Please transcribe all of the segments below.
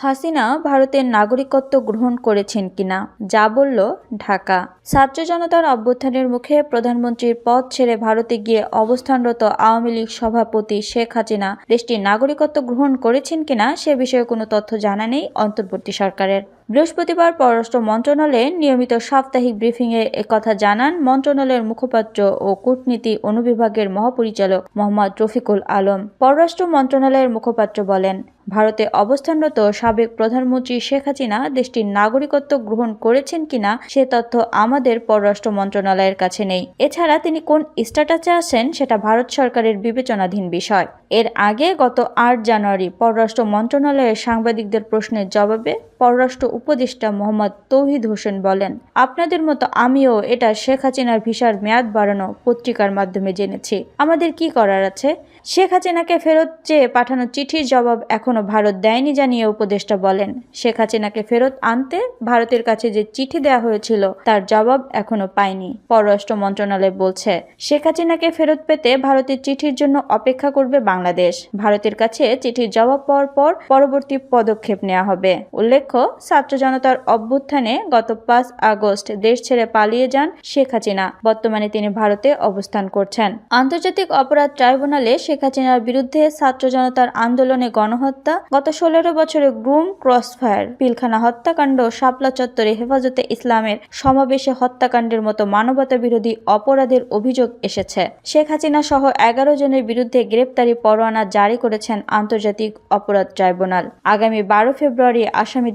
হাসিনা ভারতের নাগরিকত্ব গ্রহণ করেছেন কিনা, যা বলল ঢাকা। ছাত্র জনতার অভ্যুত্থানের মুখে প্রধানমন্ত্রীর পদ ছেড়ে ভারতে গিয়ে অবস্থানরত আওয়ামী লীগ সভাপতি শেখ হাসিনা দেশটির নাগরিকত্ব গ্রহণ করেছেন কিনা, সে বিষয়ে কোনো তথ্য জানা নেই অন্তর্বর্তী সরকারের। বৃহস্পতিবার পররাষ্ট্র মন্ত্রণালয়ের নিয়মিত সাপ্তাহিক ব্রিফিংয়ে একথা জানান মন্ত্রণালয়ের মুখপাত্র ও কূটনীতি অনুবিভাগের মহাপরিচালক মোহাম্মদ রফিকুল আলম। পররাষ্ট্র মন্ত্রণালয়ের মুখপাত্র বলেন, ভারতে অবস্থানরত সাবেক প্রধানমন্ত্রী শেখ হাসিনা দেশটির নাগরিকত্ব গ্রহণ করেছেন কিনা সে তথ্য আমাদের পররাষ্ট্র মন্ত্রণালয়ের কাছে নেই। এছাড়া তিনি কোন স্ট্যাটাসে আছেন সেটা ভারত সরকারের বিবেচনাধীন বিষয়। এর আগে গত আট জানুয়ারি পররাষ্ট্র মন্ত্রণালয়ের সাংবাদিকদের প্রশ্নের জবাবে পররাষ্ট্র উপদেষ্টা মোহাম্মদ তৌহিদ হোসেন বলেন, আপনাদের মতো আমিও এটা শেখ হাসিনার ভিসার মেয়াদ বাড়ানো পত্রিকার মাধ্যমে জেনেছি। আমাদের কি করার আছে? শেখ হাসিনাকে ফেরত চেয়ে পাঠানো চিঠির জবাব এখনও ভারত দেয়নি জানিয়ে উপদেষ্টা বলেন। শেখ হাসিনাকে ফেরত আনতে ভারতের কাছে যে চিঠি দেওয়া হয়েছিল, তার জবাব এখনও পায়নি পররাষ্ট্র মন্ত্রণালয় বলছে, শেখ হাসিনাকে ফেরত পেতে ভারতের চিঠির জন্য অপেক্ষা করবে বাংলাদেশ। ভারতের কাছে চিঠির জবাব পাওয়ার পর পরবর্তী পদক্ষেপ নেওয়া হবে। উল্লেখ্য ছাত্র জনতার অভ্যুত্থানে গত পাঁচ আগস্ট দেশ ছেড়ে পালিয়ে যান শেখ হাসিনা। বর্তমানে তিনি ভারতে অবস্থান করছেন। আন্তর্জাতিক অপরাধ ট্রাইব্যুনালে শেখ হাসিনার বিরুদ্ধে ছাত্র জনতার আন্দোলনে গণহত্যা, গত ষোলো বছরে গ্রুম ক্রসফায়ার, পিলখানা হত্যাকাণ্ড, শাপলা চত্বরে হেফাজতে ইসলামের সমাবেশে হত্যাকাণ্ডের মতো মানবতা বিরোধী অপরাধের অভিযোগ এসেছে। শেখ হাসিনা সহ এগারো জনের বিরুদ্ধে গ্রেপ্তারি পরোয়ানা জারি করেছেন আন্তর্জাতিক অপরাধ ট্রাইব্যুনাল। আগামী বারো ফেব্রুয়ারি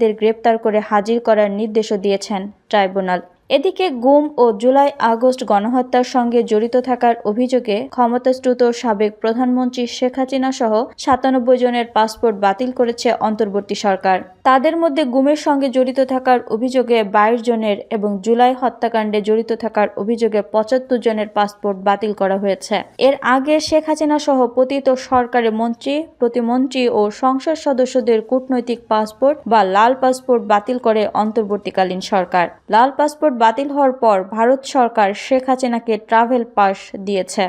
আসামিদের গ্রেপ্তার করে হাজির করার নির্দেশও দিয়েছেন ট্রাইব্যুনাল। এদিকে গুম ও জুলাই আগস্ট গণহত্যার সঙ্গে জড়িত থাকার অভিযোগে ক্ষমতাচ্যুত সাবেক প্রধানমন্ত্রী শেখ হাসিনা সহ সাতানব্বই জনের পাসপোর্ট বাতিল করেছে অন্তর্বর্তী সরকার। তাদের মধ্যে গুমের সঙ্গে জড়িত থাকার অভিযোগে বাইশ জনের এবং জুলাই হত্যাকাণ্ডে জড়িত থাকার অভিযোগে পঁচাত্তর জনের পাসপোর্ট বাতিল করা হয়েছে। এর আগে শেখ হাসিনা সহ পতিত সরকারের মন্ত্রী, প্রতিমন্ত্রী ও সংসদ সদস্যদের কূটনৈতিক পাসপোর্ট বা লাল পাসপোর্ট বাতিল করে অন্তর্বর্তীকালীন সরকার। লাল পাসপোর্ট বাতিল হওয়ার পর ভারত সরকার শেখ হাসিনাকে ট্রাভেল পাস দিয়েছে।